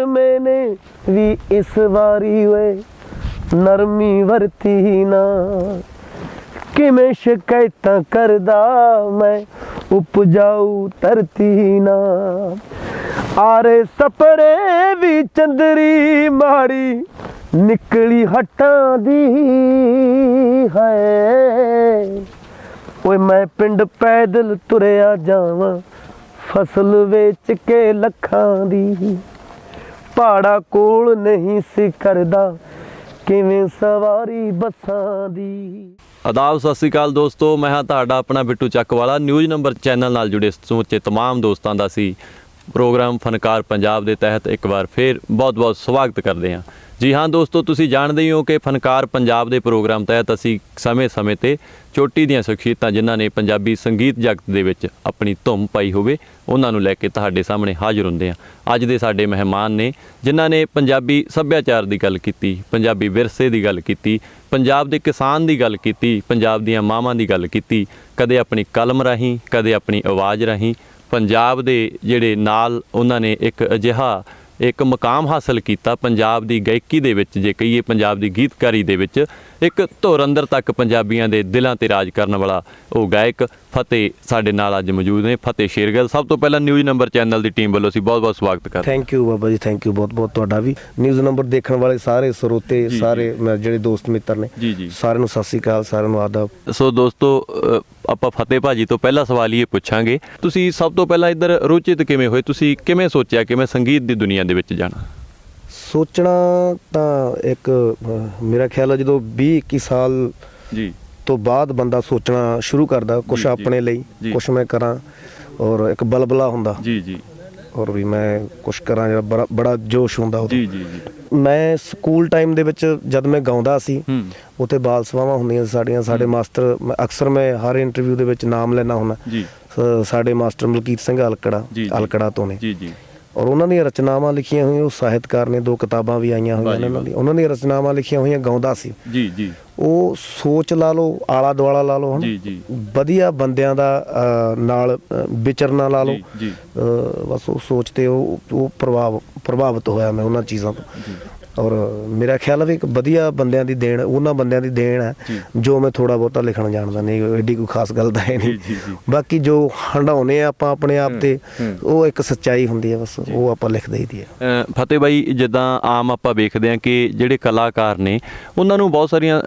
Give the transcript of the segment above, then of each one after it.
ਨਰਮੇ ਨੇ ਵੀ ਇਸ ਵਾਰੀ ਓਏ ਨਰਮੀ ਵਰਤੀ ਨਾ ਕਿਵੇਂ ਸ਼ਿਕਾਇਤਾਂ ਕਰਦਾ ਮੈਂ ਉਪਜਾਊ ਧਰਤੀ ਨਾ ਆਰੇ ਸਪਰੇ ਵੀ ਚੰਦਰੀ ਮਾੜੀ ਨਿਕਲੀ ਹਟਾਂ ਦੀ ਹੈ ਓਏ ਮੈਂ ਪਿੰਡ ਪੈਦਲ ਤੁਰਿਆ ਜਾਵਾਂ ਫਸਲ ਵੇਚ ਕੇ ਲੱਖਾਂ ਦੀ ਪਹਾੜਾ ਕੋਲ ਨਹੀਂ ਸੀ ਕਰਦਾ ਕਿਵੇਂ ਸਵਾਰੀ ਬੱਸਾਂ ਦੀ ਆਦਾਬ ਸਤਿ ਸ੍ਰੀ ਅਕਾਲ ਦੋਸਤੋ ਮੈਂ ਹਾਂ ਤੁਹਾਡਾ ਆਪਣਾ Bittu Chakwala news number channel ਨਾਲ ਜੁੜੇ ਸਮੁੱਚੇ तमाम ਦੋਸਤਾਂ ਦਾ ਸੀ ਪ੍ਰੋਗਰਾਮ ਫਨਕਾਰ ਪੰਜਾਬ ਦੇ ਤਹਿਤ ਇੱਕ ਵਾਰ ਫੇਰ ਬਹੁਤ-ਬਹੁਤ ਸਵਾਗਤ ਕਰਦੇ ਹਾਂ। ਜੀ ਹਾਂ ਦੋਸਤੋ, ਤੁਸੀਂ ਜਾਣਦੇ ਹੀ ਹੋ ਕਿ ਫਨਕਾਰ ਪੰਜਾਬ ਦੇ ਪ੍ਰੋਗਰਾਮ ਤਹਿਤ ਅਸੀਂ ਸਮੇਂ-ਸਮੇਂ ਤੇ ਚੋਟੀ ਦੀਆਂ ਸ਼ਖਸੀਅਤਾਂ ਜਿਨ੍ਹਾਂ ਨੇ ਪੰਜਾਬੀ ਸੰਗੀਤ ਜਗਤ ਦੇ ਵਿੱਚ ਆਪਣੀ ਧੁੰਮ ਪਾਈ ਹੋਵੇ, ਉਹਨਾਂ ਨੂੰ ਲੈ ਕੇ ਤੁਹਾਡੇ ਸਾਹਮਣੇ ਹਾਜ਼ਰ ਹੁੰਦੇ ਹਾਂ। ਅੱਜ ਦੇ ਸਾਡੇ ਮਹਿਮਾਨ ਨੇ, ਜਿਨ੍ਹਾਂ ਨੇ ਪੰਜਾਬੀ ਸੱਭਿਆਚਾਰ ਦੀ ਗੱਲ ਕੀਤੀ, ਪੰਜਾਬੀ ਵਿਰਸੇ ਦੀ ਗੱਲ ਕੀਤੀ, ਪੰਜਾਬ ਦੇ ਕਿਸਾਨ ਦੀ ਗੱਲ ਕੀਤੀ, ਪੰਜਾਬ ਦੀਆਂ ਮਾਵਾਂ ਦੀ ਗੱਲ ਕੀਤੀ, ਕਦੇ ਆਪਣੀ ਕਲਮ ਰਾਹੀਂ, ਕਦੇ ਆਪਣੀ ਆਵਾਜ਼ ਰਾਹੀਂ ਪੰਜਾਬ ਦੇ ਜਿਹੜੇ ਨਾਲ ਉਹਨਾਂ ਨੇ ਇੱਕ ਅਜਿਹਾ ਇੱਕ ਮਕਾਮ ਹਾਸਲ ਕੀਤਾ ਪੰਜਾਬ ਦੀ ਗਾਇਕੀ ਦੇ ਵਿੱਚ ਜੇ ਕਹੀਏ ਪੰਜਾਬ ਦੀ ਗੀਤਕਾਰੀ ਦੇ ਵਿੱਚ ਇੱਕ ਧੁਰ ਅੰਦਰ ਤੱਕ ਪੰਜਾਬੀਆਂ ਦੇ ਦਿਲਾਂ ਤੇ ਰਾਜ ਕਰਨ ਵਾਲਾ ਉਹ ਗਾਇਕ ਫਤਿਹ ਸਾਡੇ ਨਾਲ ਅੱਜ ਮੌਜੂਦ ਨੇ। ਫਤਿਹ ਸ਼ੇਰਗਿੱਲ ਸਭ ਤੋਂ ਪਹਿਲਾਂ ਨਿਊਜ਼ ਨੰਬਰ ਚੈਨਲ ਦੀ ਟੀਮ ਵੱਲੋਂ ਅਸੀਂ ਬਹੁਤ-ਬਹੁਤ ਸਵਾਗਤ ਕਰਦੇ thank you Baba ji thank you ਬਹੁਤ ਬਹੁਤ ਤੁਹਾਡਾ ਵੀ। ਨਿਊਜ਼ ਨੰਬਰ ਦੇਖਣ ਵਾਲੇ ਸਾਰੇ ਸਰੋਤੇ ਸਾਰੇ ਜਿਹੜੇ ਦੋਸਤ ਮਿੱਤਰ ਨੇ। ਸਾਰਿਆਂ ਨੂੰ ਸਤਿ ਸ੍ਰੀ ਅਕਾਲ ਸਾਰਿਆਂ ਨੂੰ ਆਦਾਬ। ਸੋ ਦੋਸਤੋ ਆਪਾਂ ਫਤਿਹ ਭਾਜੀ ਤੋਂ ਪਹਿਲਾ ਸਵਾਲ ਹੀ ਇਹ ਪੁੱਛਾਂਗੇ। ਤੁਸੀਂ ਸਭ ਤੋਂ ਪਹਿਲਾਂ ਇੱਧਰ ਰੁਚਿਤ ਕਿਵੇਂ ਹੋਏ? ਤੁਸੀਂ ਕਿਵੇਂ ਸੋਚਿਆ ਕਿ ਮੈਂ ਸੰਗੀਤ ਦੀ ਦੁਨੀਆ ਦੇ ਵਿੱਚ ਜਾਣਾ? ਸੋਚਣਾ ਤਾਂ ਇੱਕ ਮੇਰਾ ਖਿਆਲ ਹੈ ਜਦੋਂ 20 21 ਸਾਲ ਜੀ। ਤੋਂ ਬਾਅਦ ਬੰਦਾ ਸੋਚਣਾ ਸ਼ੁਰੂ ਕਰਦਾ ਕੁਝ। ਆਪਣੇ ਲਈ। ਕੁਝ ਮੈਂ ਕਰਾਂ ਔਰ ਇੱਕ ਬਲਬਲਾ ਹੁੰਦਾ। ਜੀ ਜੀ। ਔਰ ਵੀ ਮੈਂ ਕੁਝ ਕਰਾਂ ਜਿਹੜਾ ਬੜਾ ਬੜਾ ਜੋਸ਼ ਹੁੰਦਾ ਜੀ ਉਦੋਂ ਜੀ ਜੀ। ਮੈਂ ਸਕੂਲ ਟਾਈਮ ਦੇ ਵਿੱਚ ਜਦ ਮੈਂ ਗਾਉਂਦਾ ਸੀ ਉੱਥੇ ਬਾਲ ਸਭਾਵਾਂ ਹੁੰਦੀਆਂ ਸੀ ਸਾਡੀਆਂ ਸਾਡੇ ਮਾਸਟਰ ਮੈਂ- ਅਕਸਰ ਮੈਂ ਹਰ ਇੰਟਰਵਿਊ ਦੇ ਵਿੱਚ ਨਾਮ ਲੈਣਾ ਹੁੰਦਾ। ਜੀ। ਸਾਡੇ ਮਾਸਟਰ ਮਲਕੀਤ ਸਿੰਘ ਅਲਕੜਾ ਜੀ, ਜੀ। ਅਲਕੜਾ ਤੋਂ ਨੇ। ਜੀ ਜੀ। ਔਰ ਉਹਨਾਂ ਦੀਆਂ ਰਚਨਾਵਾਂ ਲਿਖੀਆਂ ਹੋਈਆਂ ਉਹ ਸਾਹਿਤਕਾਰ ਨੇ ਦੋ ਕਿਤਾਬਾਂ ਵੀ ਆਈਆਂ ਹੋਈਆਂ ਨੇ ਉਹਨਾਂ। ਦੀ ਉਹਨਾਂ ਦੀਆਂ ਰਚਨਾਵਾਂ ਲਿਖੀਆਂ ਹੋਈਆਂ ਗਾਉਂਦਾ ਸੀ। ਜੀ ਜੀ। ਉਹ ਸੋਚ ਲਾ ਲਓ ਆਲਾ ਦੁਆਲਾ ਲਾ ਲਓ ਜੀ ਜੀ। ਵਧੀਆ ਬੰਦਿਆਂ ਦਾ ਨਾਲ ਵਿਚਰਨਾ ਲਾ ਲਓ। ਜੀ ਬਸ ਉਹ ਸੋਚ ਤੇ ਉਹ ਉਹ ਪ੍ਰਭਾਵ ਪ੍ਰਭਾਵਿਤ ਹੋਇਆ ਮੈਂ ਉਹਨਾਂ ਚੀਜ਼ਾਂ ਤੋਂ। ਔਰ ਮੇਰਾ ਖਿਆਲ ਹੈ ਵੀ ਇੱਕ ਵਧੀਆ ਬੰਦਿਆਂ ਦੀ ਦੇਣ ਉਹਨਾਂ ਬੰਦਿਆਂ ਦੀ ਦੇਣ ਹੈ ਜੀ। ਮੈਂ ਥੋੜਾ ਬਹੁਤਾ ਲਿਖਣ ਜਾਣਦਾ ਨਹੀਂ ਐਡੀ ਕੋਈ ਖਾਸ ਗੱਲ ਤਾਂ ਹੈ ਨਹੀਂ। ਬਾਕੀ ਜੋ ਹੰਡਾਉਨੇ ਆ ਆਪਾਂ ਆਪਣੇ ਆਪ ਤੇ। ਉਹ ਇੱਕ ਸੱਚਾਈ ਹੁੰਦੀ ਹੈ ਬਸ ਉਹ ਆਪਾਂ ਲਿਖਦੇ ਹੀ ਦੀ ਹੈ ਫਤਿਹ ਬਾਈ ਜਿੱਦਾਂ ਆਮ ਆਪਾਂ ਵੇਖਦੇ ਹਾਂ ਕਿ ਜਿਹੜੇ ਕਲਾਕਾਰ ਨੇ ਉਹਨਾਂ ਨੂੰ ਬਹੁਤ ਸਾਰੀਆਂ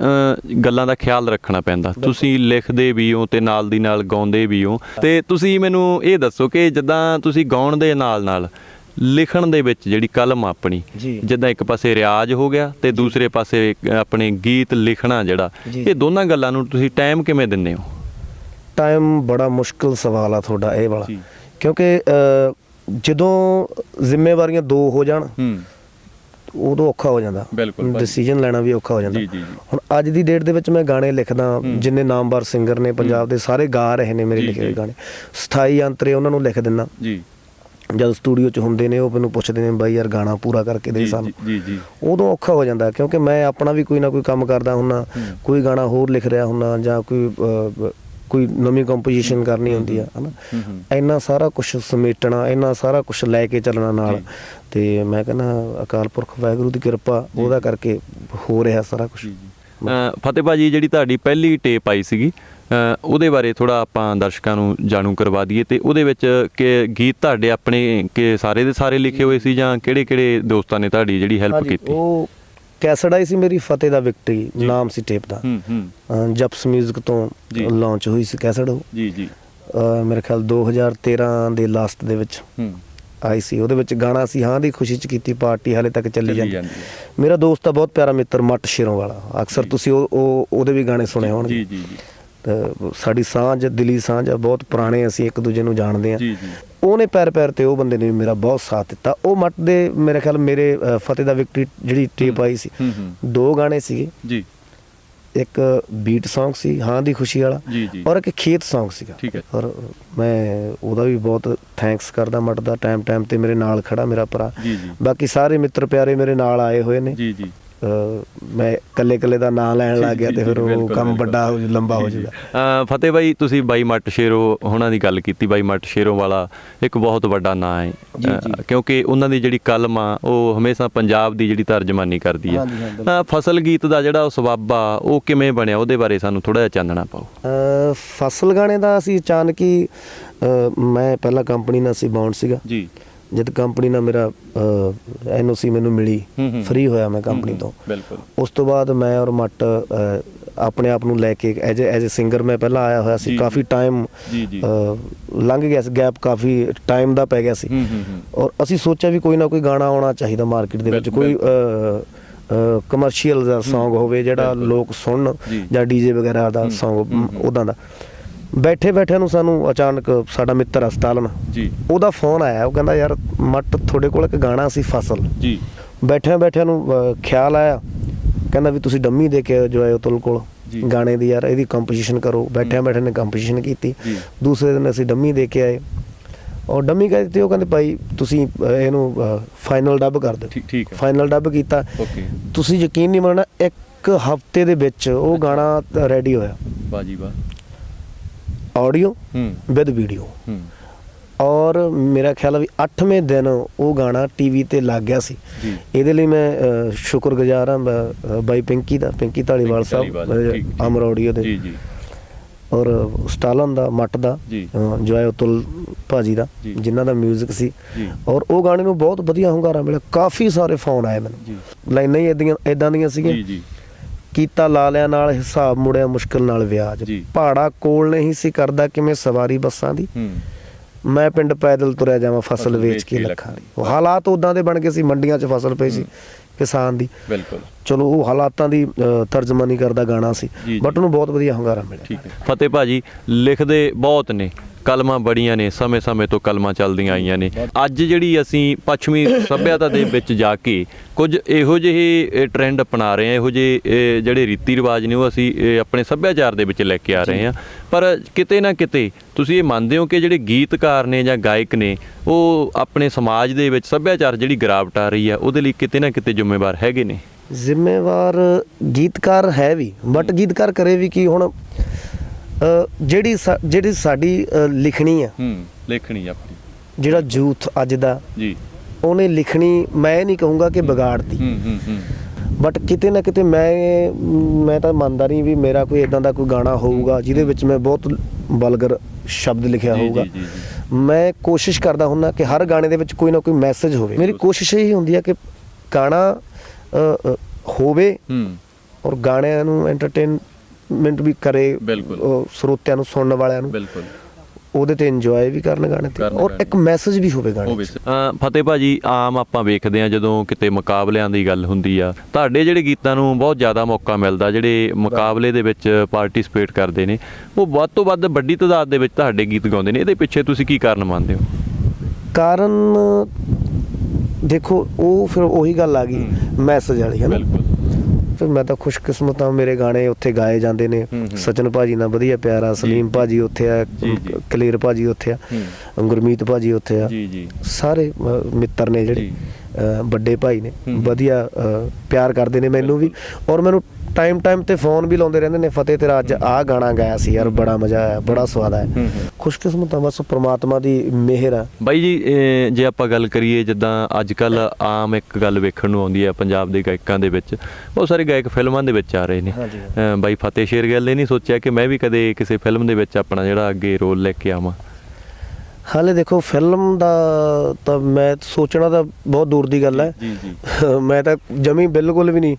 ਗੱਲਾਂ ਦਾ ਖਿਆਲ ਰੱਖਣਾ ਪੈਂਦਾ ਤੁਸੀਂ ਲਿਖਦੇ ਵੀ ਹੋ ਤੇ ਨਾਲ ਦੀ ਨਾਲ ਗਾਉਂਦੇ ਵੀ ਹੋ ਤੇ ਤੁਸੀਂ ਮੈਨੂੰ ਇਹ ਦੱਸੋ ਕਿ ਜਿੱਦਾਂ ਤੁਸੀਂ ਗਾਉਣ ਦੇ ਨਾਲ ਨਾਲ ਲਿਖਣ ਦੇ ਵਿੱਚ ਜਿਹੜੀ ਕਲਮ ਆਪਣੀ। ਜਿੱਦਾਂ ਇੱਕ ਪਾਸੇ ਰਿਆਜ਼ ਹੋ ਗਿਆ ਤੇ ਦੂਸਰੇ ਪਾਸੇ ਆਪਣੇ ਗੀਤ ਲਿਖਣਾ ਜਿਹੜਾ। ਇਹ ਦੋਨਾਂ ਗੱਲਾਂ ਨੂੰ ਤੁਸੀਂ ਟਾਈਮ ਕਿਵੇਂ ਦਿੰਦੇ ਹੋ ਟਾਈਮ ਬੜਾ ਮੁਸ਼ਕਲ ਸਵਾਲ ਆ ਤੁਹਾਡਾ ਇਹ ਵਾਲਾ। ਕਿਉਂਕਿ ਜਦੋਂ ਜ਼ਿੰਮੇਵਾਰੀਆਂ ਦੋ ਹੋ ਜਾਣ ਉਦੋਂ ਔਖਾ ਹੋ ਜਾਂਦਾ। ਡਿਸੀਜਨ ਲੈਣਾ ਵੀ ਔਖਾ ਹੋ ਜਾਂਦਾ। ਹੁਣ ਅੱਜ ਦੀ ਡੇਟ ਦੇ ਵਿੱਚ ਮੈਂ ਗਾਣੇ ਲਿਖਦਾ ਜਿੰਨੇ ਨਾਮਵਰ ਸਿੰਗਰ ਨੇ ਪੰਜਾਬ ਦੇ ਸਾਰੇ ਗਾ ਰਹੇ ਨੇ ਮੇਰੇ ਲਿਖੇ। ਗਾਣੇ ਸਥਾਈ ਅੰਤਰੇ ਉਹਨਾਂ ਨੂੰ ਲਿਖ ਦਿੰਦਾ ਜੀ ਜਦ ਸਟੂਡੀਓ 'ਚ ਹੁੰਦੇ ਨੇ ਉਹ ਮੈਨੂੰ ਪੁੱਛਦੇ ਨੇ ਬਾਈ ਯਾਰ ਗਾਣਾ ਪੂਰਾ ਕਰਕੇ ਦੇ ਸਾਨੂੰ। ਜੀ ਜੀ ਉਦੋਂ ਔਖਾ ਹੋ ਜਾਂਦਾ ਕਿਉਂਕਿ ਮੈਂ ਆਪਣਾ ਵੀ ਕੋਈ ਨਾ ਕੋਈ ਕੰਮ ਕਰਦਾ ਹੁੰਨਾ ਕੋਈ ਗਾਣਾ ਹੋਰ ਲਿਖ ਰਿਹਾ ਹੁੰਨਾ ਜਾਂ ਕੋਈ ਕੋਈ ਨਵੀਂ ਕੰਪੋਜੀਸ਼ਨ ਕਰਨੀ ਹੁੰਦੀ ਆ ਹਨਾ? ਇੰਨਾ ਸਾਰਾ ਕੁਝ ਸਮੇਟਣਾ ਇੰਨਾ ਸਾਰਾ ਕੁਝ ਲੈ ਕੇ ਚੱਲਣਾ ਨਾਲ ਤੇ ਮੈਂ ਕਹਿੰਦਾ ਅਕਾਲ ਪੁਰਖ ਵਾਹਿਗੁਰੂ ਦੀ ਕਿਰਪਾ ਉਹਦਾ ਕਰਕੇ ਹੋ ਰਿਹਾ ਸਾਰਾ ਕੁਝ ਫਤਿਹ ਭਾਜੀ ਜਿਹੜੀ ਤੁਹਾਡੀ ਪਹਿਲੀ ਟੇਪ ਆਈ ਸੀਗੀ ਉਹਦੇ ਬਾਰੇ ਥੋੜਾ ਆਪਾਂ ਦਰਸ਼ਕਾਂ ਨੂੰ ਜਾਣੂ ਕਰਵਾ ਦਈਏ ਤੇ ਉਹਦੇ ਵਿੱਚ ਕਿ ਗੀਤ ਤੁਹਾਡੇ ਆਪਣੇ ਕਿ ਸਾਰੇ ਦੇ ਸਾਰੇ ਲਿਖੇ ਹੋਏ ਸੀ ਜਾਂ ਕਿਹੜੇ ਕਿਹੜੇ ਦੋਸਤਾਂ ਨੇ ਤੁਹਾਡੀ ਜਿਹੜੀ ਹੈਲਪ ਕੀਤੀ? ਉਹ ਕੈਸਟ ਆਈ ਸੀ ਮੇਰੀ ਫਤਿਹ ਦਾ ਵਿਕਟਰੀ ਨਾਮ ਸੀ ਟੇਪ ਦਾ। ਹੂੰ ਹੂੰ। ਅਹ ਜਪਸ 뮤직 ਤੋਂ। ਲਾਂਚ ਹੋਈ ਸੀ ਕੈਸਟ ਉਹ। ਜੀ ਜੀ। ਮੇਰੇ ਖਿਆਲ 2013 ਦੇ ਲਾਸਟ ਦੇ ਵਿੱਚ ਹੂੰ। ਆਈ ਸੀ। ਉਹਦੇ ਵਿੱਚ ਗਾਣਾ ਸੀ ਹਾਂ ਦੀ ਖੁਸ਼ੀ ਚ ਕੀਤੀ ਪਾਰਟੀ ਹਾਲੇ ਤੱਕ ਚੱਲੀ ਜਾਂਦੀ। ਮੇਰਾ ਦੋਸਤ ਆ ਬਹੁਤ ਪਿਆਰਾ ਮਿੱਤਰ ਮੱਟ ਸ਼ੇਰੋਂ ਵਾਲਾ। ਅਕਸਰ ਤੁਸੀਂ ਉਹ ਉਹ- ਉਹਦੇ ਵੀ ਗਾਣੇ ਸੁਣੇ ਹੋਣਗੇ। ਜੀ ਜੀ ਜੀ। ਸਾਡੀ ਸਾਂਝ ਦਿਲੀ ਸਾਂਝ ਬਹੁਤ ਪੁਰਾਣੇ ਅਸੀਂ ਇੱਕ ਦੂਜੇ ਨੂੰ ਜਾਣਦੇ ਆ ਜੀ ਜੀ। ਉਹਨੇ ਪੈਰ ਪੈਰ ਤੇ ਉਹ ਬੰਦੇ ਨੇ ਮੇਰਾ ਬਹੁਤ ਸਾਥ ਦਿੱਤਾ। ਉਹ ਮੱਟ ਦੇ ਮੇਰੇ ਖਿਆਲ ਮੇਰੇ ਫਤਿਹ ਦਾ ਵਿਕਟਰੀ ਜਿਹੜੀ ਟੇਪ ਆਈ ਸੀ ਦੋ ਗਾਣੇ ਸੀਗੇ। ਜੀ। ਇੱਕ ਬੀਟ Song ਸੀ ਹਾਂ ਦੀ ਖੁਸ਼ੀ ਵਾਲਾ ਔਰ ਇੱਕ ਖੇਤ Song ਸੀਗਾ। ਔਰ ਮੈਂ ਉਹਦਾ ਵੀ ਬਹੁਤ ਥੈਂਕਸ ਕਰਦਾ ਮੱਟ ਦਾ ਟਾਈਮ ਟਾਈਮ ਤੇ ਮੇਰੇ ਨਾਲ ਖੜਾ ਮੇਰਾ ਭਰਾ। ਬਾਕੀ ਸਾਰੇ ਮਿੱਤਰ ਪਿਆਰੇ ਮੇਰੇ ਨਾਲ ਆਏ ਹੋਏ ਨੇ। ਜੀ ਜੀ। ਮੈਂ ਇਕੱਲੇ ਇਕੱਲੇ ਦਾ ਨਾਂ ਲੈਣ ਲੱਗ ਗਿਆ ਤੇ ਫਿਰ ਉਹ ਕੰਮ। ਵੱਡਾ ਹੋ ਲੰਬਾ ਹੋ ਜਾਊਗਾ ਫਤਿਹ ਬਾਈ ਤੁਸੀਂ ਬਾਈ ਮੱਟ ਸ਼ੇਰੋ ਉਹਨਾਂ ਦੀ ਗੱਲ ਕੀਤੀ ਬਾਈ ਮੱਟ ਸ਼ੇਰੋ ਵਾਲਾ ਇੱਕ ਬਹੁਤ ਵੱਡਾ ਨਾਂ ਹੈ। ਕਿਉਂਕਿ ਉਹਨਾਂ ਦੀ ਜਿਹੜੀ ਕਲਮ ਆ ਉਹ ਹਮੇਸ਼ਾ ਪੰਜਾਬ ਦੀ ਜਿਹੜੀ ਤਰਜਮਾਨੀ ਕਰਦੀ। ਅ, ਫਸਲ ਗੀਤ ਦਾ ਜਿਹੜਾ ਉਹ ਸਬੱਬ ਆ ਉਹ ਕਿਵੇਂ ਬਣਿਆ? ਉਹਦੇ ਬਾਰੇ ਸਾਨੂੰ ਥੋੜਾ ਜਿਹਾ ਚਾਨਣਾ ਪਾਓ। ਫਸਲ ਗਾਣੇ ਦਾ ਅਸੀਂ ਅਚਾਨਕ ਹੀ ਮੈਂ ਪਹਿਲਾਂ ਕੰਪਨੀ ਨਾਲ ਸੀ ਬਾਉਂਡ ਸੀਗਾ। ਜੀ। ਜਦ ਕੰਪਨੀ ਨਾਲ ਮੇਰਾ ਐਨਓਸੀ ਮੈਨੂੰ ਮਿਲੀ। ਫ੍ਰੀ ਹੋਇਆ ਮੈਂ ਕੰਪਨੀ ਤੋਂ ਬਿਲਕੁਲ ਉਸ ਤੋਂ ਬਾਅਦ ਮੈਂ ਔਰ ਮੱਟ ਆਪਣੇ ਆਪ ਨੂੰ ਲੈ ਕੇ ਐਜ ਐਜ ਸਿੰਗਰ ਮੈਂ ਪਹਿਲਾਂ ਆਇਆ ਹੋਇਆ ਸੀ। ਕਾਫੀ ਟਾਈਮ ਜੀ, ਜੀ। ਲੰਘ ਗਿਆ ਸੀ ਗੈਪ ਕਾਫੀ ਟਾਈਮ ਦਾ ਪੈ ਗਿਆ ਸੀ ਔਰ ਅਸੀਂ ਸੋਚਿਆ ਵੀ ਕੋਈ ਨਾ ਕੋਈ ਗਾਣਾ ਆਉਣਾ ਚਾਹੀਦਾ ਮਾਰਕੀਟ ਦੇ ਵਿੱਚ ਕੋਈ ਕਮਰਸ਼ੀਅਲ ਦਾ Song ਹੋਵੇ ਜਿਹੜਾ। ਲੋਕ ਸੁਣਨ ਜੀ। ਡੀਜੇ ਵਗੈਰਾ ਦਾ Song ਹੂੰ। ਉਦਾਂ ਦਾ ਬੈਠੇ ਬੈਠਿਆਂ ਨੂੰ ਸਾਨੂੰ ਅਚਾਨਕ ਸਾਡਾ ਮਿੱਤਰ ਹਸਤਾਲਨ ਜੀ। ਉਹਦਾ ਫੋਨ ਆਇਆ ਉਹ ਕਹਿੰਦਾ ਯਾਰ ਮੱਟ ਤੁਹਾਡੇ ਕੋਲ ਇੱਕ ਗਾਣਾ ਸੀ ਫਸਲ। ਜੀ। ਬੈਠਿਆਂ ਬੈਠਿਆਂ ਨੂੰ ਖਿਆਲ ਆਇਆ। ਕਹਿੰਦਾ ਵੀ ਤੁਸੀਂ ਡੰਮੀ ਦੇ ਕੇ ਜੋ ਆਏ ਤੁਲ ਕੋਲ ਜੀ। ਗਾਣੇ ਦੀ ਯਾਰ ਇਹਦੀ ਕੰਪੋਜੀਸ਼ਨ ਕਰੋ। ਬੈਠਿਆਂ ਬੈਠਿਆਂ ਨੇ ਕੰਪੋਜੀਸ਼ਨ ਕੀਤੀ। ਜੀ। ਦੂਸਰੇ ਦਿਨ ਅਸੀਂ ਡੰਮੀ ਦੇ ਕੇ ਆਏ। ਔਰ ਡੰਮੀ ਕਹਿ ਦਿੱਤੀ ਉਹ ਕਹਿੰਦੇ ਭਾਈ ਤੁਸੀਂ ਇਹਨੂੰ ਫਾਈਨਲ ਡੱਬ ਕਰ ਦਿਓ। ਠੀਕ ਠੀਕ ਹੈ। ਫਾਈਨਲ ਡੱਬ ਕੀਤਾ। ਓਕੇ। ਤੁਸੀਂ ਯਕੀਨ ਨਹੀਂ ਮੰਨਣਾ ਇੱਕ ਹਫ਼ਤੇ ਦੇ ਵਿੱਚ ਉਹ ਗਾਣਾ ਰੈਡੀ ਹੋਇਆ। ਬਾਜੀ ਬਾ ਆਡੀਓ ਵਿਦ ਵੀਡੀਓ ਔਰ ਮੇਰਾ ਖਿਆਲ ਆ ਵੀ 8ਵੇਂ ਦਿਨ ਉਹ ਗਾਣਾ ਟੀਵੀ ਤੇ ਲੱਗ ਗਿਆ ਸੀ। ਇਹਦੇ ਲਈ ਮੈਂ ਸ਼ੁਕਰਗੁਜ਼ਾਰ ਹਾਂ ਬਾਈ ਪਿੰਕੀ ਦਾ ਪਿੰਕੀ ਢਾਲੀਵਾਲ ਸਾਹਿਬ। ਅਮਰ ਆਡੀਓ ਦੇ। ਜੀ ਜੀ। ਔਰ ਸਟਾਲਨ ਦਾ ਮੱਟ ਦਾ। ਜੋਏ ਉਤਲ ਭਾਜੀ ਦਾ। ਜਿਨ੍ਹਾਂ ਦਾ 뮤직 ਸੀ ਔਰ ਉਹ ਗਾਣੇ ਨੂੰ ਬਹੁਤ ਵਧੀਆ ਹੁੰਗਾਰਾ ਮਿਲਿਆ। ਕਾਫੀ ਸਾਰੇ ਫੋਨ ਆਏ ਮੈਨੂੰ। ਲਾਈਨਾਂ ਹੀ ਇਦਾਂ ਇਦਾਂ ਦੀਆਂ ਸੀਗੀਆਂ। ਜੀ ਜੀ। ਕੀਤਾ ਲਾ ਲਿਆ ਨਾਲ ਹਿਸਾਬ ਮੁੜਿਆ ਮੁਸ਼ਕਲ ਨਾਲ ਵਿਆਜ। ਪਹਾੜਾ ਕੋਲ ਨਹੀਂ ਸੀ ਕਰਦਾ ਕਿਵੇਂ ਸਵਾਰੀ ਬੱਸਾਂ ਦੀ। ਮੈਂ ਪਿੰਡ ਪੈਦਲ ਤੁਰਿਆ ਜਾਵਾਂ ਫਸਲ ਵੇਚ ਕੇ ਲੱਖਾਂ ਦੀ। ਉਹ ਹਾਲਾਤ ਉਦਾਂ ਦੇ ਬਣ ਗਏ ਸੀ ਮੰਡੀਆਂ 'ਚ ਫਸਲ ਪਈ ਸੀ ਕਿਸਾਨ ਦੀ। ਬਿਲਕੁਲ। ਚਲੋ ਉਹ ਹਾਲਾਤਾਂ ਦੀ ਤਰਜਮਾਨੀ ਕਰਦਾ ਗਾਣਾ ਸੀ। ਬਟ। ਉਹਨੂੰ ਬਹੁਤ ਵਧੀਆ ਹੁੰਗਾਰਾ ਮਿਲਿਆ। ਠੀਕ ਹੈ। ਫਤਿਹ ਭਾਜੀ ਲਿਖਦੇ ਬਹੁਤ ਨੇ। ਕਲਮਾਂ ਬੜੀਆਂ ਨੇ, ਸਮੇਂ-ਸਮੇਂ ਤੋਂ ਕਲਮਾਂ ਚੱਲਦੀਆਂ ਆਈਆਂ ਨੇ। ਅੱਜ ਜਿਹੜੀ ਅਸੀਂ ਪੱਛਮੀ ਸੱਭਿਅਤਾ ਦੇ ਵਿੱਚ ਜਾ ਕੇ ਕੁਝ ਇਹੋ ਜਿਹੇ ਟ੍ਰੈਂਡ ਅਪਣਾ ਰਹੇ ਹਾਂ, ਇਹੋ ਜਿਹੇ ਜਿਹੜੇ ਰੀਤੀ ਰਿਵਾਜ ਨੇ ਉਹ ਅਸੀਂ ਆਪਣੇ ਸੱਭਿਆਚਾਰ ਦੇ ਵਿੱਚ ਲੈ ਕੇ ਆ ਰਹੇ ਹਾਂ। ਪਰ ਕਿਤੇ ਨਾ ਕਿਤੇ ਤੁਸੀਂ ਇਹ ਮੰਨਦੇ ਹੋ ਕਿ ਜਿਹੜੇ ਗੀਤਕਾਰ ਨੇ ਜਾਂ ਗਾਇਕ ਨੇ, ਉਹ ਆਪਣੇ ਸਮਾਜ ਦੇ ਵਿੱਚ ਸੱਭਿਆਚਾਰ ਜਿਹੜੀ ਗਿਰਾਵਟ ਆ ਰਹੀ ਆ, ਉਹਦੇ ਲਈ ਕਿਤੇ ਨਾ ਕਿਤੇ ਜ਼ਿੰਮੇਵਾਰ ਹੈਗੇ ਨੇ। ਜ਼ਿੰਮੇਵਾਰ ਗੀਤਕਾਰ ਹੈ ਵੀ ਬਟ ਗੀਤਕਾਰ ਕਰੇ ਵੀ ਕੀ ਹੁਣ? ਜਿਹੜੀ ਜਿਹੜੀ ਸਾਡੀ ਲਿਖਣੀ ਆ। ਹੂੰ ਲੇਖਣੀ ਆਪਣੀ। ਜਿਹੜਾ ਯੂਥ ਅੱਜ ਦਾ ਜੀ। ਉਹਨੇ ਲਿਖਣੀ ਮੈਂ ਨਹੀਂ ਕਹੂੰਗਾ ਕਿ ਵਿਗਾੜਤੀ। ਹੂੰ ਹੂੰ ਹੂੰ। ਬਟ ਕਿਤੇ ਨਾ ਕਿਤੇ ਮੈਂ ਮੈਂ ਤਾਂ ਮੰਨਦਾ ਨਹੀਂ ਵੀ ਮੇਰਾ ਕੋਈ ਇਦਾਂ ਦਾ ਕੋਈ ਗਾਣਾ ਹੋਊਗਾ ਜਿਹਦੇ ਵਿੱਚ ਮੈਂ ਬਹੁਤ ਬਲਗਰ ਸ਼ਬਦ ਲਿਖਿਆ ਹੋਊਗਾ। ਮੈਂ ਕੋਸ਼ਿਸ਼ ਕਰਦਾ ਹੁੰਦਾ ਕਿ ਹਰ ਗਾਣੇ ਦੇ ਵਿੱਚ ਕੋਈ ਨਾ ਕੋਈ ਮੈਸੇਜ ਹੋਵੇ। ਮੇਰੀ ਕੋਸ਼ਿਸ਼ ਇਹੀ ਹੁੰਦੀ ਹੈ ਕਿ ਗਾਣਾ ਹੋਵੇ ਹੂੰ। ਔਰ ਗਾਣਿਆਂ ਨੂੰ ਐਂਟਰਟੇਨਮੈਂਟ ਵੀ ਕਰੇ ਬਿਲਕੁਲ। ਉਹ ਸਰੋਤਿਆਂ ਨੂੰ ਸੁਣਨ ਵਾਲਿਆਂ ਨੂੰ। ਬਿਲਕੁਲ। ਉਹਦੇ ਤੇ ਇੰਜੋਏ ਵੀ ਕਰਨ ਗਾਣੇ ਤੇ। ਕਰਨ ਔਰ ਗਾਣੇ। ਇੱਕ ਮੈਸੇਜ ਵੀ ਹੋਵੇ ਗਾਣੇ 'ਚ। ਅ, ਫਤਿਹ ਭਾਜੀ ਆਮ ਆਪਾਂ ਵੇਖਦੇ ਆ ਜਦੋਂ ਕਿਤੇ ਮੁਕਾਬਲਿਆਂ ਦੀ ਗੱਲ ਹੁੰਦੀ ਆ। ਤੁਹਾਡੇ ਜਿਹੜੇ ਗੀਤਾਂ ਨੂੰ ਬਹੁਤ ਜ਼ਿਆਦਾ ਮੌਕਾ ਮਿਲਦਾ ਜਿਹੜੇ ਮੁਕਾਬਲੇ ਦੇ ਵਿੱਚ ਪਾਰਟਿਸਿਪੇਟ ਕਰਦੇ ਨੇ ਉਹ ਵੱਧ ਤੋਂ ਵੱਧ ਵੱਡੀ ਤਾਦਾਦ ਦੇ ਵਿੱਚ ਤੁਹਾਡੇ ਗੀਤ ਗਾਉਂਦੇ ਨੇ। ਇਹਦੇ ਪਿੱਛੇ ਤੁਸੀਂ ਕੀ ਕਾਰਨ ਮੰਨਦੇ ਹੋ? ਕਾਰਨ ਦੇਖੋ ਉਹ ਫਿਰ ਉਹੀ ਗੱਲ ਆ ਗਈ। ਮੈਸੇਜ ਵਾਲੀ ਹੈ ਨਾ? ਬਿਲਕੁਲ। ਫਿਰ ਮੈਂ ਤਾਂ ਖੁਸ਼ਕਿਸਮਤ ਹਾਂ ਮੇਰੇ ਗਾਣੇ ਉੱਥੇ ਗਾਏ ਜਾਂਦੇ ਨੇ। ਸਚਨ ਭਾਜੀ ਨਾਲ ਵਧੀਆ ਪਿਆਰਾ ਸਲੀਮ ਭਾਜੀ ਉੱਥੇ ਆ। ਕਲੀਰ ਭਾਜੀ ਉੱਥੇ ਆ ਗੁਰਮੀਤ ਭਾਜੀ ਉੱਥੇ ਆ। ਜੀ ਜੀ। ਸਾਰੇ ਮਿੱਤਰ ਨੇ ਜਿਹੜੇ ਵੱਡੇ ਭਾਈ ਨੇ। ਵਧੀਆ ਪਿਆਰ ਕਰਦੇ ਨੇ ਮੈਨੂੰ ਵੀ। ਔਰ ਮੈਨੂੰ ਟਾਈਮ ਟਾਈਮ ਤੇ ਫੋਨ ਵੀ ਲਾਉਂਦੇ ਰਹਿੰਦੇ ਨੇ। ਫਤਿਹ ਤੇਰਾ ਅੱਜ ਆਹ ਗਾਣਾ ਗਾਇਆ ਸੀ ਯਾਰ ਬੜਾ ਮਜ਼ਾ ਆਇਆ ਬੜਾ ਸਵਾਦ ਆਇਆ। ਖੁਸ਼ਕਿਸਮਤ ਬਸ ਪ੍ਰਮਾਤਮਾ ਦੀ ਮਿਹਰ ਆ। ਬਾਈ ਜੀ ਜੇ ਆਪਾਂ ਗੱਲ ਕਰੀਏ ਜਿੱਦਾਂ ਅੱਜ ਕੱਲ ਆਮ ਇੱਕ ਗੱਲ ਵੇਖਣ ਨੂੰ ਆਉਂਦੀ ਹੈ ਪੰਜਾਬ ਦੇ ਗਾਇਕਾਂ ਦੇ ਵਿੱਚ। ਬਹੁਤ ਸਾਰੇ ਗਾਇਕ ਫਿਲਮਾਂ ਦੇ ਵਿੱਚ ਆ ਰਹੇ ਨੇ। ਬਾਈ ਫਤਿਹ ਸ਼ੇਰ ਗੱਲ ਇਹ ਨਹੀਂ ਸੋਚਿਆ ਕਿ ਮੈਂ ਵੀ ਕਦੇ ਕਿਸੇ ਫਿਲਮ ਦੇ ਵਿੱਚ ਆਪਣਾ ਜਿਹੜਾ ਅੱਗੇ ਰੋਲ ਲੈ ਕੇ ਆਵਾਂ। ਹਾਲੇ ਦੇਖੋ ਫਿਲਮ ਦਾ ਤਾਂ ਮੈਂ ਸੋਚਣਾ ਤਾਂ ਬਹੁਤ ਦੂਰ ਦੀ ਗੱਲ ਹੈ। ਜੀ ਜੀ। ਮੈਂ ਤਾਂ ਜਮੀ ਬਿਲਕੁਲ ਵੀ ਨਹੀਂ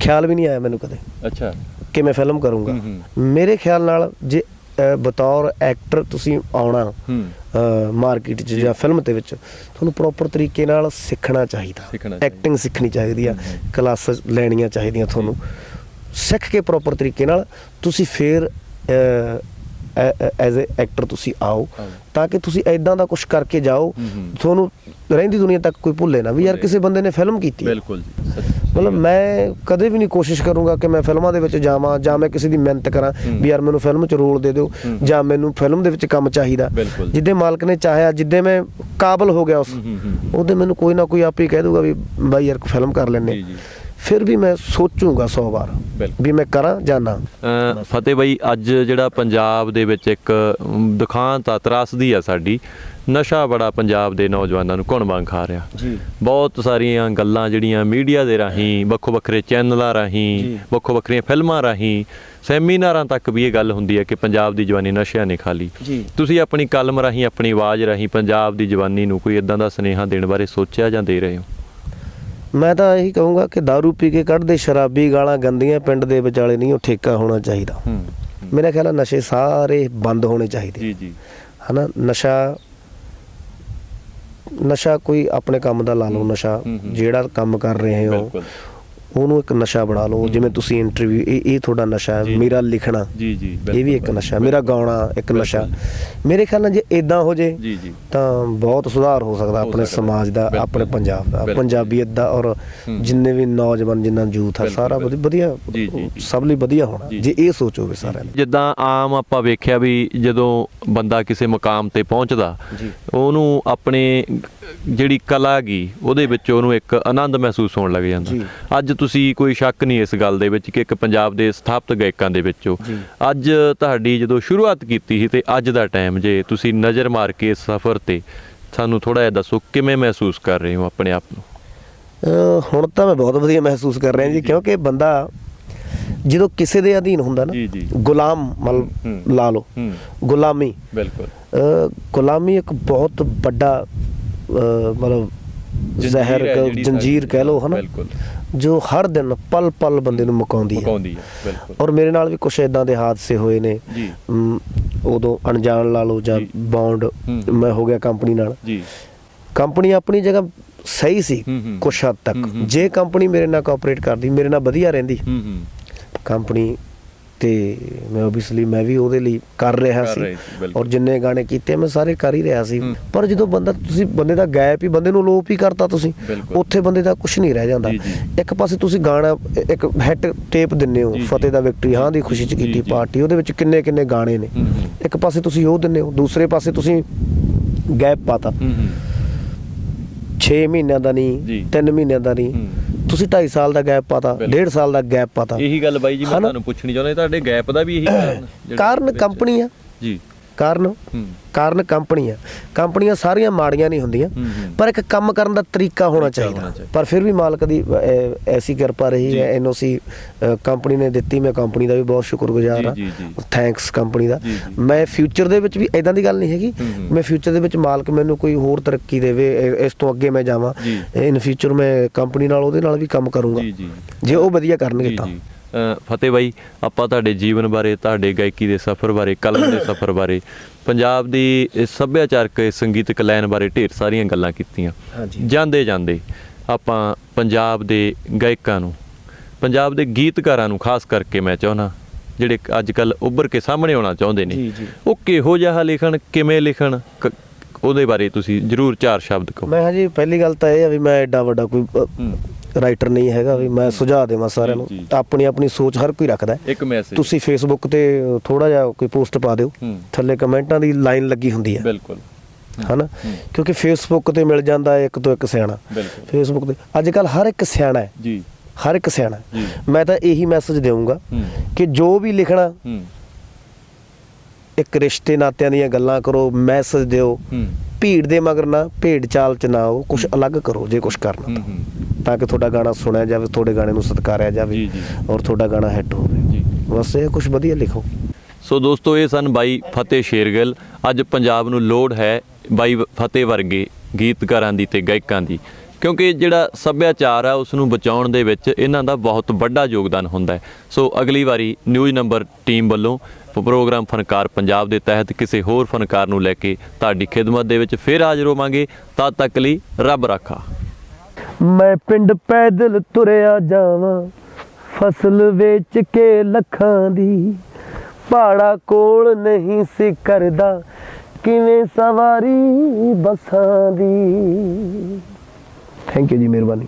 ਖਿਆਲ ਵੀ ਨਹੀਂ ਆਇਆ ਮੈਨੂੰ ਕਦੇ ਅੱਛਾ। ਕਿ ਮੈਂ ਫਿਲਮ ਕਰੂੰਗਾ। ਹੂੰ, ਮੇਰੇ ਖਿਆਲ ਨਾਲ ਜੇ ਅ, ਬਤੌਰ ਐਕਟਰ ਤੁਸੀਂ ਆਉਣਾ ਹੂੰ। ਮਾਰਕੀਟ 'ਚ ਜਾਂ ਫਿਲਮ ਦੇ ਵਿੱਚ ਤੁਹਾਨੂੰ ਪ੍ਰੋਪਰ ਤਰੀਕੇ ਨਾਲ ਸਿੱਖਣਾ ਚਾਹੀਦਾ। ਐਕਟਿੰਗ ਸਿੱਖਣੀ ਚਾਹੀਦੀ ਆ ਕਲਾਸਾਂ ਲੈਣੀਆਂ ਚਾਹੀਦੀਆਂ ਤੁਹਾਨੂੰ। ਸਿੱਖ ਕੇ ਪ੍ਰੋਪਰ ਤਰੀਕੇ ਨਾਲ ਤੁਸੀਂ ਫੇਰ ਐਜ਼ ਅ ਐਕਟਰ ਤੁਸੀਂ ਆਓ। ਤਾਂ ਕਿ ਤੁਸੀਂ ਐਦਾਂ ਦਾ ਕੁਝ ਕਰਕੇ ਜਾਓ। ਤੁਹਾਨੂੰ ਰਹਿੰਦੀ ਦੁਨੀਆ ਤੱਕ ਕੋਈ ਭੁੱਲੇ ਨਾ ਵੀ ਯਾਰ। ਕਿਸੇ ਬੰਦੇ ਨੇ ਫਿਲਮ ਕੀਤੀ। ਬਿਲਕੁਲ ਜੀ। ਮਤਲਬ ਮੈਂ ਕਦੇ ਵੀ ਨਹੀਂ ਕੋਸ਼ਿਸ਼ ਕਰੂੰਗਾ ਕਿ ਮੈਂ ਫਿਲਮਾਂ ਦੇ ਵਿੱਚ ਜਾਵਾਂ ਜਾਂ ਮੈਂ ਕਿਸੇ ਦੀ ਮਿਹਨਤ ਕਰਾਂ। ਵੀ ਯਾਰ ਮੈਨੂੰ ਫਿਲਮ 'ਚ ਰੋਲ ਦੇ ਦਿਓ। ਜਾਂ ਮੈਨੂੰ ਫਿਲਮ ਦੇ ਵਿੱਚ ਕੰਮ ਚਾਹੀਦਾ। ਜਿੱਦੇ ਮਾਲਕ ਨੇ ਚਾਹਿਆ ਜਿੱਦੇ ਮੈਂ ਕਾਬਲ ਹੋ ਗਿਆ ਉਸ। ਉਹਦੇ ਮੈਨੂੰ ਕੋਈ ਨਾ ਕੋਈ ਆਪ ਹੀ ਕਹਿ ਦੂਗਾ ਵੀ ਬਾਈ ਯਾਰ ਫਿਲਮ ਕਰ ਜੀ। ਫਿਰ ਵੀ ਮੈਂ ਸੋਚੂਗਾ 100 ਵਾਰ। ਵੀ ਮੈਂ ਕਰਾਂ ਜਾਂ ਨਾ। ਫਤਿਹ ਬਾਈ ਅੱਜ ਜਿਹੜਾ ਪੰਜਾਬ ਦੇ ਵਿੱਚ ਇੱਕ ਦੁਖਾਂਤ ਆ ਤਰਾਸਦੀ ਆ ਸਾਡੀ ਨਸ਼ਾ ਬੜਾ ਪੰਜਾਬ ਦੇ ਨੌਜਵਾਨਾਂ ਨੂੰ ਘੁਣ ਵਾਂਗ ਖਾ ਰਿਹਾ। ਜੀ। ਬਹੁਤ ਸਾਰੀਆਂ ਗੱਲਾਂ ਜਿਹੜੀਆਂ ਮੀਡੀਆ ਦੇ ਰਾਹੀਂ ਵੱਖੋ ਵੱਖਰੇ ਚੈਨਲਾਂ ਰਾਹੀਂ। ਵੱਖੋ ਵੱਖਰੀਆਂ ਫਿਲਮਾਂ ਰਾਹੀਂ ਸੈਮੀਨਾਰਾਂ ਤੱਕ ਵੀ ਇਹ ਗੱਲ ਹੁੰਦੀ ਹੈ ਕਿ ਪੰਜਾਬ ਦੀ ਜਵਾਨੀ ਨਸ਼ਿਆਂ ਨੇ ਖਾ ਲਈ। ਜੀ। ਤੁਸੀਂ ਆਪਣੀ ਕਲਮ ਰਾਹੀਂ ਆਪਣੀ ਆਵਾਜ਼ ਰਾਹੀਂ ਪੰਜਾਬ ਦੀ ਜਵਾਨੀ ਨੂੰ ਕੋਈ ਇਦਾਂ ਦਾ ਸੁਨੇਹਾ ਦੇਣ ਬਾਰੇ ਸੋਚਿਆ ਜਾਂ ਦੇ ਰਹੇ ਹੋ? ਮੈਂ ਤਾਂ ਇਹੀ ਕਹੂੰਗਾ ਕਿ दारू ਪੀ ਕੇ ਕੱਢਦੇ ਸ਼ਰਾਬੀ ਗਾਲਾਂ ਗੰਦੀਆਂ ਪਿੰਡ ਦੇ ਵਿਚਾਲੇ ਨਹੀਂ ਉਹ ਠੇਕਾ ਹੋਣਾ ਚਾਹੀਦਾ। ਹੂੰ ਮੇਰਾ ਖਿਆਲ ਹੈ ਨਸ਼ੇ ਸਾਰੇ ਬੰਦ ਹੋਣੇ ਚਾਹੀਦੇ। ਜੀ ਜੀ। ਹਨਾ ਨਸ਼ਾ ਨਸ਼ਾ ਕੋਈ ਆਪਣੇ ਕੰਮ ਦਾ ਲਾ ਲਓ ਨਸ਼ਾ। ਜਿਹੜਾ ਕੰਮ ਕਰ ਰਹੇ ਹੋ। ਉਹਨੂੰ ਇੱਕ ਨਸ਼ਾ ਬਣਾ ਲਓ ਜਿਵੇਂ ਤੁਸੀਂ ਇੰਟਰਵਿਊ ਇਹ ਇਹ ਤੁਹਾਡਾ ਨਸ਼ਾ। ਹੈ ਮੇਰਾ ਲਿਖਣਾ ਜੀ ਜੀ ਇਹ ਵੀ ਇੱਕ ਨਸ਼ਾ ਮੇਰਾ ਗਾਉਣਾ ਇੱਕ। ਨਸ਼ਾ ਮੇਰੇ ਖਿਆਲ ਨਾਲ ਜੇ ਇਦਾਂ ਹੋ ਜੇ ਜੀ ਜੀ ਤਾਂ ਬਹੁਤ ਸੁਧਾਰ ਹੋ ਸਕਦਾ ਆਪਣੇ। ਸਮਾਜ ਦਾ। ਆਪਣੇ ਪੰਜਾਬ ਦਾ। ਪੰਜਾਬੀਅਤ ਦਾ ਔਰ। ਜਿੰਨੇ ਵੀ ਨੌਜਵਾਨ ਜਿੰਨਾ ਯੂਥ ਹੈ ਸਾਰਾ ਵਧੀਆ। ਸਭ ਲਈ ਵਧੀਆ ਹੋਣਾ ਜੀ, ਇਹ ਸੋਚ ਹੋਵੇ ਸਾਰਿਆਂ ਦੀ ਜਿੱਦਾਂ ਆਮ ਆਪਾਂ ਵੇਖਿਆ ਵੀ ਜਦੋਂ ਬੰਦਾ ਕਿਸੇ ਮੁਕਾਮ ਤੇ ਪਹੁੰਚਦਾ ਉਹਨੂੰ ਆਪਣੇ ਜਿਹੜੀ ਕਲਾ ਗੀ ਉਹਦੇ ਵਿੱਚ ਉਹਨੂੰ ਇੱਕ ਆਨੰਦ ਮਹਿਸੂਸ ਹੋਣ ਲੱਗ ਜਾਂਦਾ। ਅੱਜ ਤੁਸੀਂ ਕੋਈ ਸ਼ੱਕ ਨਹੀਂ ਇਸ ਗੱਲ ਦੇ ਵਿੱਚ ਕਿ ਇੱਕ ਪੰਜਾਬ ਦੇ ਸਥਾਪਿਤ ਗਾਇਕਾਂ ਦੇ ਵਿੱਚੋਂ। ਅੱਜ ਤੁਹਾਡੀ ਜਦੋਂ ਸ਼ੁਰੂਆਤ ਕੀਤੀ ਸੀ ਤੇ ਅੱਜ ਦਾ ਟਾਈਮ ਜੇ ਤੁਸੀਂ ਨਜ਼ਰ ਮਾਰ ਕੇ ਇਸ ਸਫ਼ਰ ਤੇ ਸਾਨੂੰ ਥੋੜਾ ਜਿਹਾ ਦੱਸੋ ਕਿਵੇਂ ਮਹਿਸੂਸ ਕਰ ਰਹੇ ਹੋ ਆਪਣੇ ਆਪ ਨੂੰ ਹੁਣ ਤਾਂ ਮੈਂ ਬਹੁਤ ਵਧੀਆ ਮਹਿਸੂਸ ਕਰ ਰਿਹਾ ਜੀ ਕਿਉਂਕਿ ਬੰਦਾ ਜਦੋਂ ਕਿਸੇ ਦੇ ਅਧੀਨ ਹੁੰਦਾ ਨਾ। ਗੁਲਾਮ। ਮਤਲਬ ਲਾ ਲਓ ਗੁਲਾਮੀ ਬਿਲਕੁਲ ਗੁਲਾਮੀ ਇੱਕ ਬਹੁਤ ਵੱਡਾ ਮਤਲਬ ਜ਼ਹਿਰ ਜੰਜੀਰ। ਕਹਿ ਲਓ ਹਨਾ ਬਿਲਕੁਲ ਜੋ ਹਰ ਦਿਨ ਪਲ ਪਲ ਬੰਦੇ ਨੂੰ ਮੁਕਾਉਂਦੀ ਹੈ ਮੁਕਾਉਂਦੀ ਹੈ ਬਿਲਕੁਲ ਔਰ ਮੇਰੇ ਨਾਲ ਵੀ ਕੁਝ ਇਦਾਂ ਦੇ ਹਾਦਸੇ ਹੋਏ ਨੇ ਜੀ ਉਦੋਂ ਅਣਜਾਣ ਲਾ ਲਓ ਜਾਂ। ਬੌਂਡ। ਮੈਂ ਹੋ ਗਿਆ ਕੰਪਨੀ ਨਾਲ ਜੀ ਕੰਪਨੀ ਆਪਣੀ ਜਗ੍ਹਾ ਸਹੀ ਸੀ। ਕੁਛ ਹੱਦ ਤੱਕ। ਜੇ ਕੰਪਨੀ ਮੇਰੇ ਨਾਲ ਕੋਆਪਰੇਟ ਕਰਦੀ ਮੇਰੇ ਨਾਲ ਵਧੀਆ ਰਹਿੰਦੀ ਹੂੰ ਹੂੰ ਕੰਪਨੀ ਤੇ ਮੈਂ ਓਬਵੀਅਸਲੀ ਮੈਂ ਵੀ ਉਹਦੇ ਲਈ ਕਰ ਰਿਹਾ ਸੀ। ਔਰ ਜਿੰਨੇ ਗਾਣੇ ਕੀਤੇ ਮੈਂ ਸਾਰੇ ਕਰ ਹੀ ਰਿਹਾ ਸੀ। ਪਰ ਜਦੋਂ ਬੰਦਾ ਤੁਸੀਂ ਬੰਦੇ ਦਾ ਗੈਪ ਹੀ ਬੰਦੇ ਨੂੰ ਲੋਪ ਹੀ ਕਰਤਾ ਤੁਸੀਂ। ਉੱਥੇ ਬੰਦੇ ਦਾ ਕੁਝ ਨਹੀਂ ਰਹਿ ਜਾਂਦਾ। ਇੱਕ ਪਾਸੇ ਤੁਸੀਂ ਗਾਣਾ ਇੱਕ ਹਿੱਟ ਟੇਪ ਦਿੰਦੇ ਹੋ। ਫਤਿਹ ਦਾ ਵਿਕਟਰੀ ਹਾਂ ਦੀ ਖੁਸ਼ੀ ਚ ਕੀਤੀ। ਪਾਰਟੀ ਉਹਦੇ ਵਿੱਚ ਕਿੰਨੇ ਕਿੰਨੇ ਗਾਣੇ ਨੇ ਇੱਕ ਪਾਸੇ ਤੁਸੀਂ ਉਹ ਦਿੰਦੇ ਹੋ ਦੂਸਰੇ ਪਾਸੇ ਤੁਸੀਂ ਗੈਪ ਪਾਤਾ ਹੂੰ ਹੂੰ 6 ਮਹੀਨਿਆਂ ਦਾ। ਨਹੀਂ 3 ਮਹੀਨਿਆਂ ਦਾ ਨਹੀਂ। ਤੁਸੀਂ 2.5 ਸਾਲ ਦਾ ਗੈਪ ਪਾਤਾ ਬਿਲਕੁਲ। 1.5 ਸਾਲ ਦਾ ਗੈਪ ਪਾਤਾ ਇਹੀ ਗੱਲ ਬਾਈ ਜੀ ਮੈਂ ਹਨਾ? ਤੁਹਾਨੂੰ ਪੁੱਛਣੀ ਚਾਹੁੰਦਾ ਤੁਹਾਡੇ ਗੈਪ ਦਾ ਵੀ ਇਹੀ ਕਾਰਨ ਕਾਰਨ ਕੰਪਨੀ ਆ ਜੀ ਕਾਰਨ ਕਾਰਨ ਕੰਪਨੀ ਆ ਕੰਪਨੀਆਂ ਸਾਰੀਆਂ ਮਾੜੀਆਂ ਨਹੀਂ ਹੁੰਦੀਆਂ। ਪਰ ਇੱਕ ਕੰਮ ਕਰਨ ਦਾ ਤਰੀਕਾ ਹੋਣਾ ਚਾਹੀਦਾ। ਪਰ ਫਿਰ ਵੀ ਮਾਲਕ ਦੀ ਐਸੀ ਕਿਰਪਾ ਰਹੀ। ਹੈ ਐਨਓਸੀ ਕੰਪਨੀ ਨੇ ਦਿੱਤੀ ਮੈਂ ਕੰਪਨੀ ਦਾ ਵੀ ਬਹੁਤ ਸ਼ੁਕਰਗੁਜ਼ਾਰ ਹਾਂ। ਥੈਂਕਸ ਕੰਪਨੀ ਦਾ। ਮੈਂ ਫਿਊਚਰ ਦੇ ਵਿੱਚ ਵੀ ਐਦਾਂ ਦੀ ਗੱਲ ਨਹੀਂ ਹੈਗੀ। ਮੈਂ ਫਿਊਚਰ ਦੇ ਵਿੱਚ ਮਾਲਕ ਮੈਨੂੰ ਕੋਈ ਹੋਰ ਤਰੱਕੀ ਦੇਵੇ ਇਸ ਤੋਂ ਅੱਗੇ ਮੈਂ ਜਾਵਾਂ। ਇਨ ਫਿਊਚਰ ਮੈਂ ਕੰਪਨੀ ਨਾਲ ਉਹਦੇ ਨਾਲ ਵੀ ਕੰਮ ਕਰੂੰਗਾ ਜੀ ਉਹ ਵਧੀਆ ਕਰਨਗੇ ਤਾਂ ਫਤਿਹ ਬਾਈ ਆਪਾਂ ਤੁਹਾਡੇ ਜੀਵਨ ਬਾਰੇ ਤੁਹਾਡੇ ਗਾਇਕੀ ਦੇ ਸਫ਼ਰ ਬਾਰੇ ਕਲਮ ਦੇ ਸਫ਼ਰ ਬਾਰੇ ਪੰਜਾਬ ਦੀ ਸੱਭਿਆਚਾਰਕ ਸੰਗੀਤਕ ਲਾਈਨ ਬਾਰੇ ਢੇਰ ਸਾਰੀਆਂ ਗੱਲਾਂ ਕੀਤੀਆਂ। ਜਾਂਦੇ ਜਾਂਦੇ ਆਪਾਂ ਪੰਜਾਬ ਦੇ ਗਾਇਕਾਂ ਨੂੰ ਪੰਜਾਬ ਦੇ ਗੀਤਕਾਰਾਂ ਨੂੰ ਖਾਸ ਕਰਕੇ ਮੈਂ ਚਾਹੁੰਦਾ ਜਿਹੜੇ ਅੱਜ ਕੱਲ ਉੱਭਰ ਕੇ ਸਾਹਮਣੇ ਆਉਣਾ ਚਾਹੁੰਦੇ ਨੇ ਜੀ, ਜੀ। ਉਹ ਕਿਹੋ ਜਿਹਾ ਲਿਖਣ ਕਿਵੇਂ ਲਿਖਣ ਉਹਦੇ ਬਾਰੇ ਤੁਸੀਂ ਜਰੂਰ ਚਾਰ ਸ਼ਬਦ ਕਹੋ ਮੈਂ ਹਜੀ ਪਹਿਲੀ ਗੱਲ ਤਾਂ ਇਹ ਆ ਵੀ ਮੈਂ ਐਡਾ ਵੱਡਾ ਕੋਈ ਹੂੰ ਰਾਈਟਰ ਨਹੀਂ ਹੈਗਾ ਵੀ ਮੈਂ ਸੁਝਾਅ ਦੇਵਾਂ ਸਾਰਿਆਂ ਨੂੰ। ਆਪਣੀ ਆਪਣੀ ਸੋਚ ਹਰ ਕੋਈ ਰੱਖਦਾ ਹੈ। ਇੱਕ ਮੈਸੇਜ ਤੁਸੀਂ ਫੇਸਬੁੱਕ ਤੇ ਥੋੜਾ ਜਿਹਾ ਕੋਈ ਪੋਸਟ ਪਾ ਦਿਓ। ਹੂੰ। ਥੱਲੇ ਕਮੈਂਟਾਂ ਦੀ ਲਾਈਨ ਲੱਗੀ ਹੁੰਦੀ ਹੈ। ਬਿਲਕੁਲ। ਹਨਾ? ਕਿਉਂਕਿ ਫੇਸਬੁੱਕ ਤੇ ਮਿਲ ਜਾਂਦਾ ਹੈ ਇੱਕ ਤੋਂ ਇੱਕ ਸਿਆਣਾ। ਬਿਲਕੁਲ। ਫੇਸਬੁੱਕ ਤੇ ਅੱਜ ਕੱਲ ਹਰ ਇੱਕ ਸਿਆਣਾ ਹੈ। ਜੀ। ਹਰ ਇੱਕ ਸਿਆਣਾ ਹੈ। ਜੀ। ਮੈਂ ਤਾਂ ਇਹੀ ਮੈਸੇਜ ਦੇਵਾਂਗਾ ਹੂੰ। ਕਿ ਜੋ ਵੀ ਲਿਖਣਾ ਹੂੰ। ਇੱਕ ਰਿਸ਼ਤੇ ਨਾਤਿਆਂ ਦੀਆਂ ਗੱਲਾਂ ਕਰੋ ਮੈਸੇਜ ਦਿਓ। ਹੂੰ। ਭੀੜ ਦੇ ਮਗਰ ਨਾ ਭੇਡ ਚਾਲ ਚ ਨਾ ਆਓ ਕੁਝ ਅਲੱਗ ਕਰੋ ਜੇ ਕੁਝ ਕਰਨਾ ਤਾਂ। ਤਾਂ ਕਿ ਤੁਹਾਡਾ ਗਾਣਾ ਸੁਣਿਆ ਜਾਵੇ ਤੁਹਾਡੇ ਗਾਣੇ ਨੂੰ ਸਤਿਕਾਰਿਆ ਜਾਵੇ। ਔਰ ਤੁਹਾਡਾ ਗਾਣਾ ਹਿੱਟ ਹੋਵੇ। ਜੀ। ਬਸ ਇਹ ਕੁਝ ਵਧੀਆ ਲਿਖੋ। ਸੋ ਦੋਸਤੋ ਇਹ ਸਨ ਬਾਈ ਫਤਿਹ ਸ਼ੇਰਗਿੱਲ। ਅੱਜ ਪੰਜਾਬ ਨੂੰ ਲੋੜ ਹੈ ਬਾਈ ਫਤਿਹ ਵਰਗੇ ਗੀਤਕਾਰਾਂ ਦੀ ਤੇ ਗਾਇਕਾਂ ਦੀ। ਕਿਉਂਕਿ ਜਿਹੜਾ ਸੱਭਿਆਚਾਰ ਆ ਉਸ ਨੂੰ ਬਚਾਉਣ ਦੇ ਵਿੱਚ ਇਹਨਾਂ ਦਾ ਬਹੁਤ ਵੱਡਾ ਯੋਗਦਾਨ ਹੁੰਦਾ ਹੈ। ਸੋ ਅਗਲੀ ਵਾਰੀ ਨਿਊਜ਼ ਨੰਬਰ ਟੀਮ ਵੱਲੋਂ ਪ੍ਰੋਗਰਾਮ ਫਨਕਾਰ ਪੰਜਾਬ ਦੇ ਤਹਿਤ ਕਿਸੇ ਹੋਰ ਫਨਕਾਰ ਨੂੰ ਲੈ ਕੇ ਤੁਹਾਡੀ ਖਿਦਮਤ ਦੇ ਵਿੱਚ ਫਿਰ ਹਾਜ਼ਰ ਹੋਵਾਂਗੇ। ਤਦ ਤੱਕ ਲਈ ਰੱਬ ਰਾਖਾ। ਮੈਂ ਪਿੰਡ ਪੈਦਲ ਤੁਰਿਆ ਜਾਵਾਂ, ਫਸਲ ਵੇਚ ਕੇ ਲੱਖਾਂ ਦੀ। ਪਹਾੜਾ ਕੋਲ ਨਹੀਂ ਸੀ ਕਰਦਾ, ਕਿਵੇਂ ਸਵਾਰੀ ਬਸਾਂ ਦੀ। ਥੈਂਕ ਯੂ ਜੀ, ਮਿਹਰਬਾਨੀ।